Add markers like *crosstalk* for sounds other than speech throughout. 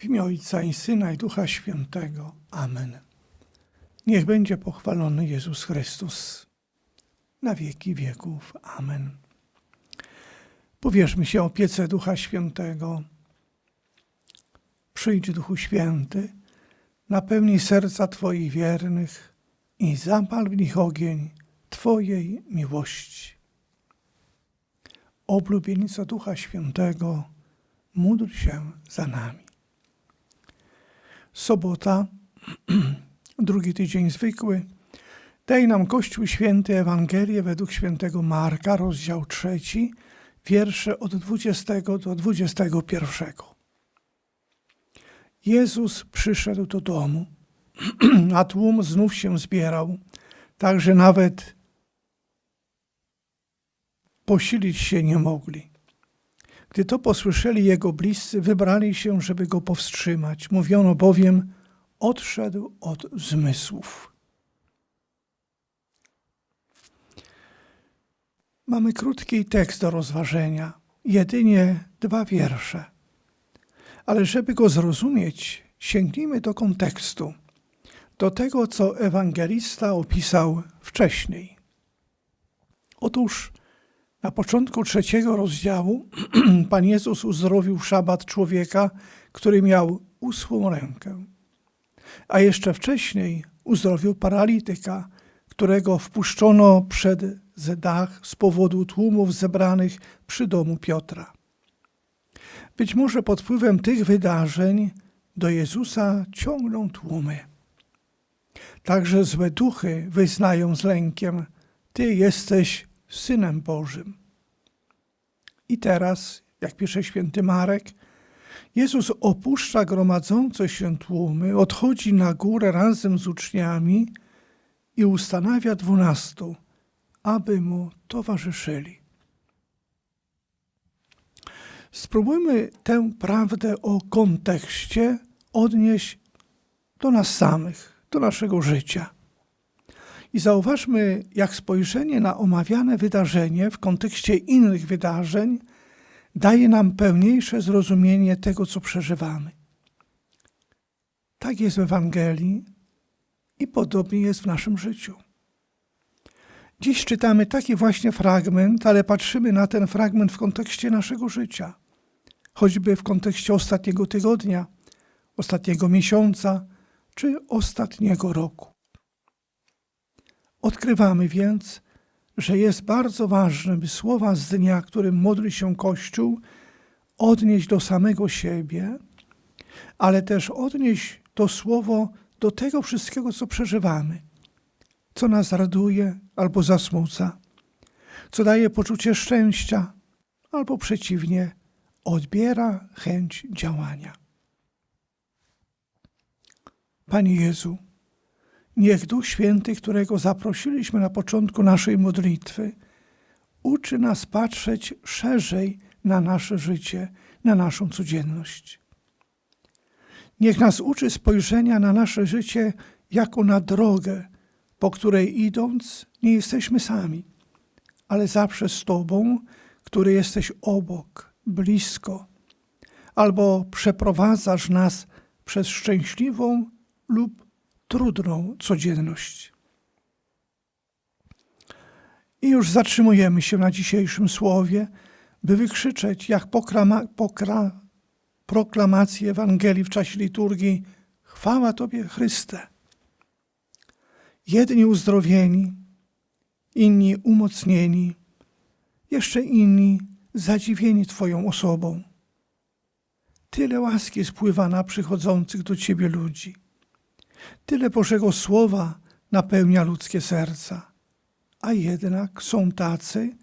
W imię Ojca i Syna i Ducha Świętego. Amen. Niech będzie pochwalony Jezus Chrystus na wieki wieków. Amen. Powierzmy się opiece Ducha Świętego. Przyjdź Duchu Święty, napełnij serca Twoich wiernych i zapal w nich ogień Twojej miłości. Oblubienica Ducha Świętego, módl się za nami. Sobota, *clears throat* drugi tydzień zwykły. Daj nam Kościół Święty Ewangelię według świętego Marka, rozdział trzeci, wiersze od 20 do 21. Jezus przyszedł do domu, *clears throat* a tłum znów się zbierał, tak że nawet posilić się nie mogli. Gdy to posłyszeli jego bliscy, wybrali się, żeby go powstrzymać. Mówiono bowiem, odszedł od zmysłów. Mamy krótki tekst do rozważenia, jedynie dwa wiersze. Ale żeby go zrozumieć, sięgnijmy do kontekstu, do tego, co ewangelista opisał wcześniej. Otóż na początku trzeciego rozdziału *clears throat* Pan Jezus uzdrowił szabat człowieka, który miał usłą rękę. A jeszcze wcześniej uzdrowił paralityka, którego wpuszczono przed dach z powodu tłumów zebranych przy domu Piotra. Być może pod wpływem tych wydarzeń do Jezusa ciągną tłumy. Także złe duchy wyznają z lękiem: Ty jesteś Synem Bożym. I teraz, jak pisze święty Marek, Jezus opuszcza gromadzące się tłumy, odchodzi na górę razem z uczniami i ustanawia dwunastu, aby mu towarzyszyli. Spróbujmy tę prawdę o kontekście odnieść do nas samych, do naszego życia. I zauważmy, jak spojrzenie na omawiane wydarzenie w kontekście innych wydarzeń daje nam pełniejsze zrozumienie tego, co przeżywamy. Tak jest w Ewangelii i podobnie jest w naszym życiu. Dziś czytamy taki właśnie fragment, ale patrzymy na ten fragment w kontekście naszego życia, choćby w kontekście ostatniego tygodnia, ostatniego miesiąca czy ostatniego roku. Odkrywamy więc, że jest bardzo ważne, by słowa z dnia, którym modli się Kościół, odnieść do samego siebie, ale też odnieść to słowo do tego wszystkiego, co przeżywamy, co nas raduje albo zasmuca, co daje poczucie szczęścia, albo przeciwnie, odbiera chęć działania. Panie Jezu, Niech Duch Święty, którego zaprosiliśmy na początku naszej modlitwy, uczy nas patrzeć szerzej na nasze życie, na naszą codzienność. Niech nas uczy spojrzenia na nasze życie jako na drogę, po której idąc nie jesteśmy sami, ale zawsze z Tobą, który jesteś obok, blisko, albo przeprowadzasz nas przez szczęśliwą lub trudną codzienność. I już zatrzymujemy się na dzisiejszym słowie, by wykrzyczeć, jak pokrama, pokra, proklamację Ewangelii w czasie liturgii: Chwała Tobie, Chryste. Jedni uzdrowieni, inni umocnieni, jeszcze inni zadziwieni Twoją osobą. Tyle łaski spływa na przychodzących do Ciebie ludzi. Tyle Bożego Słowa napełnia ludzkie serca, a jednak są tacy,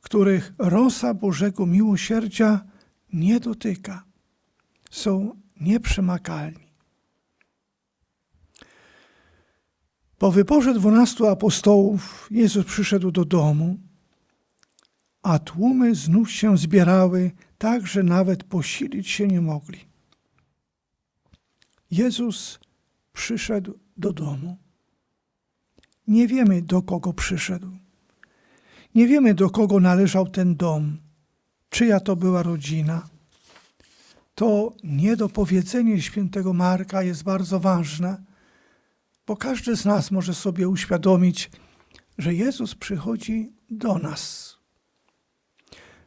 których rosa Bożego miłosierdzia nie dotyka. Są nieprzemakalni. Po wyborze dwunastu apostołów Jezus przyszedł do domu, a tłumy znów się zbierały, tak że nawet posilić się nie mogli. Jezus przyszedł do domu. Nie wiemy, do kogo przyszedł. Nie wiemy, do kogo należał ten dom, czyja to była rodzina. To niedopowiedzenie świętego Marka jest bardzo ważne, bo każdy z nas może sobie uświadomić, że Jezus przychodzi do nas.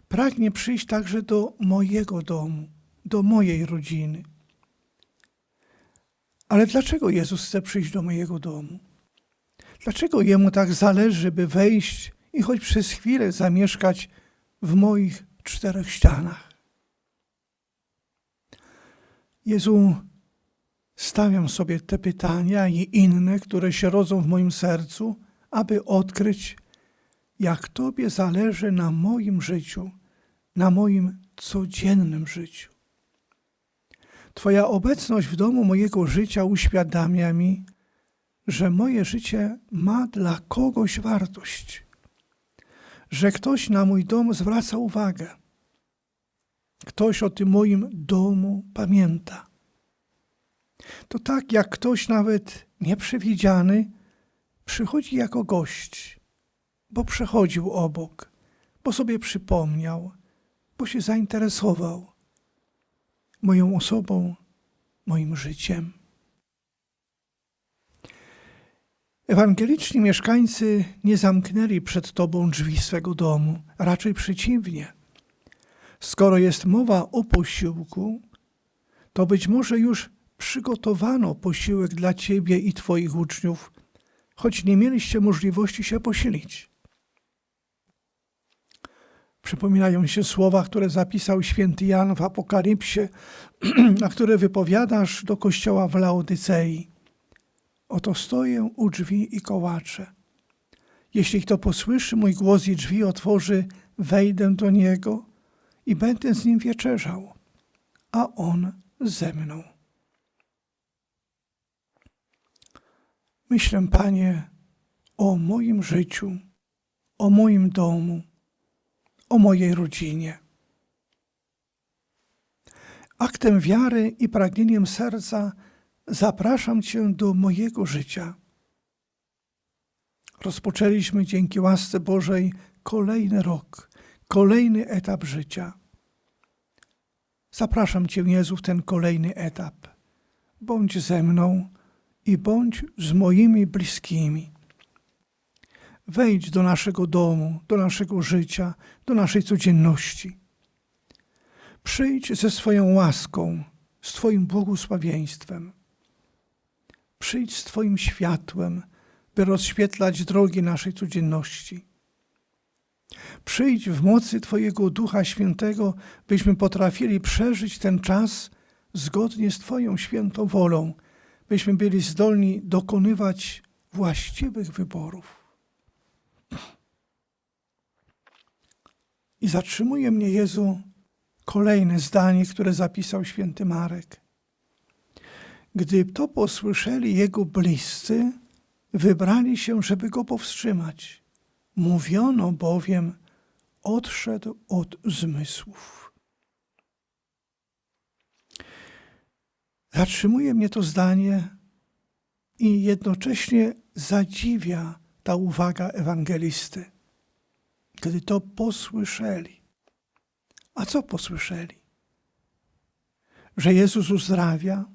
Pragnie przyjść także do mojego domu, do mojej rodziny. Ale dlaczego Jezus chce przyjść do mojego domu? Dlaczego Jemu tak zależy, by wejść i choć przez chwilę zamieszkać w moich czterech ścianach? Jezu, stawiam sobie te pytania i inne, które się rodzą w moim sercu, aby odkryć, jak Tobie zależy na moim życiu, na moim codziennym życiu. Twoja obecność w domu mojego życia uświadamia mi, że moje życie ma dla kogoś wartość, że ktoś na mój dom zwraca uwagę, ktoś o tym moim domu pamięta. To tak jak ktoś nawet nieprzewidziany przychodzi jako gość, bo przechodził obok, bo sobie przypomniał, bo się zainteresował moją osobą, moim życiem. Ewangeliczni mieszkańcy nie zamknęli przed Tobą drzwi swego domu, raczej przeciwnie. Skoro jest mowa o posiłku, to być może już przygotowano posiłek dla Ciebie i Twoich uczniów, choć nie mieliście możliwości się posilić. Przypominają się słowa, które zapisał święty Jan w Apokalipsie, *clears throat* a które wypowiadasz do kościoła w Laodycei. Oto stoję u drzwi i kołaczę. Jeśli kto posłyszy mój głos i drzwi otworzy, wejdę do niego i będę z nim wieczerzał, a on ze mną. Myślę, Panie, o moim życiu, o moim domu, o mojej rodzinie. Aktem wiary i pragnieniem serca zapraszam Cię do mojego życia. Rozpoczęliśmy dzięki łasce Bożej kolejny rok, kolejny etap życia. Zapraszam Cię, Jezu, w ten kolejny etap. Bądź ze mną i bądź z moimi bliskimi. Wejdź do naszego domu, do naszego życia, do naszej codzienności. Przyjdź ze swoją łaską, z Twoim błogosławieństwem. Przyjdź z Twoim światłem, by rozświetlać drogi naszej codzienności. Przyjdź w mocy Twojego Ducha Świętego, byśmy potrafili przeżyć ten czas zgodnie z Twoją świętą wolą, byśmy byli zdolni dokonywać właściwych wyborów. I zatrzymuje mnie Jezu kolejne zdanie, które zapisał święty Marek. Gdy to posłyszeli jego bliscy, wybrali się, żeby go powstrzymać. Mówiono bowiem, odszedł od zmysłów. Zatrzymuje mnie to zdanie i jednocześnie zadziwia ta uwaga ewangelisty gdy to posłyszeli. A co posłyszeli? Że Jezus uzdrawia,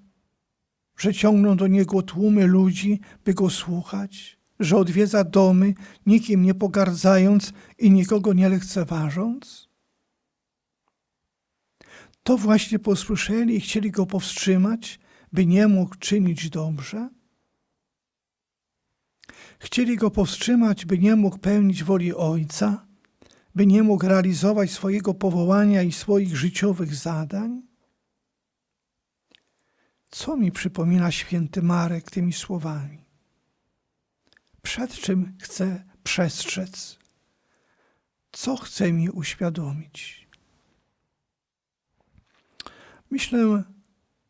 że ciągną do Niego tłumy ludzi, by Go słuchać, że odwiedza domy, nikim nie pogardzając i nikogo nie lekceważąc? To właśnie posłyszeli i chcieli Go powstrzymać, by nie mógł czynić dobrze? Chcieli Go powstrzymać, by nie mógł pełnić woli Ojca? By nie mógł realizować swojego powołania i swoich życiowych zadań? Co mi przypomina święty Marek tymi słowami? Przed czym chce przestrzec? Co chce mi uświadomić? Myślę,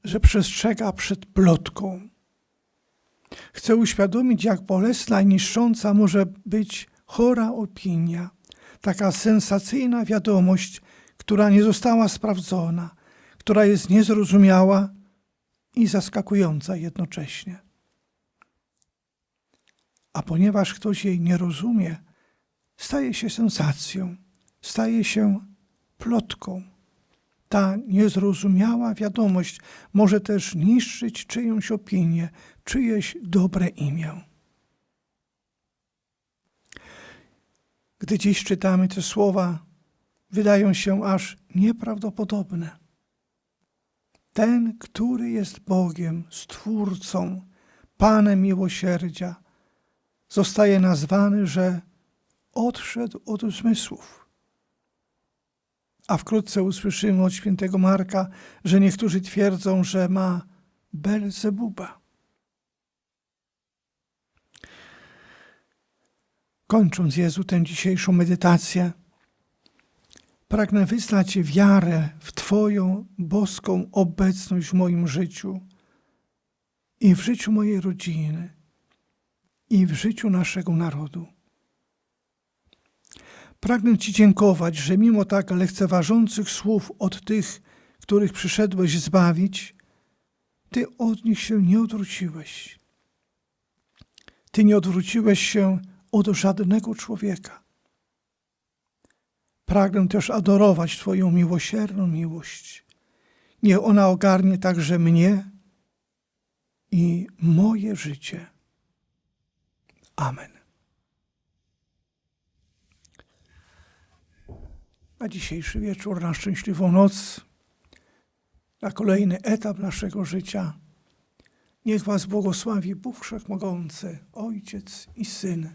że przestrzega przed plotką. Chcę uświadomić, jak bolesna i niszcząca może być chora opinia taka sensacyjna wiadomość, która nie została sprawdzona, która jest niezrozumiała i zaskakująca jednocześnie. A ponieważ ktoś jej nie rozumie, staje się sensacją, staje się plotką. Ta niezrozumiała wiadomość może też niszczyć czyjąś opinię, czyjeś dobre imię. Gdy dziś czytamy te słowa, wydają się aż nieprawdopodobne. Ten, który jest Bogiem, Stwórcą, Panem miłosierdzia, zostaje nazwany, że odszedł od zmysłów. A wkrótce usłyszymy od świętego Marka, że niektórzy twierdzą, że ma Belzebuba. Kończąc Jezu tę dzisiejszą medytację, pragnę wyznać wiarę w Twoją boską obecność w moim życiu i w życiu mojej rodziny i w życiu naszego narodu. Pragnę Ci dziękować, że mimo tak lekceważących słów od tych, których przyszedłeś zbawić, Ty od nich się nie odwróciłeś. Ty nie odwróciłeś się od żadnego człowieka. Pragnę też adorować Twoją miłosierną miłość. Niech ona ogarnie także mnie i moje życie. Amen. Na dzisiejszy wieczór, na szczęśliwą noc, na kolejny etap naszego życia, niech Was błogosławi Bóg Wszechmogący, Ojciec i Syn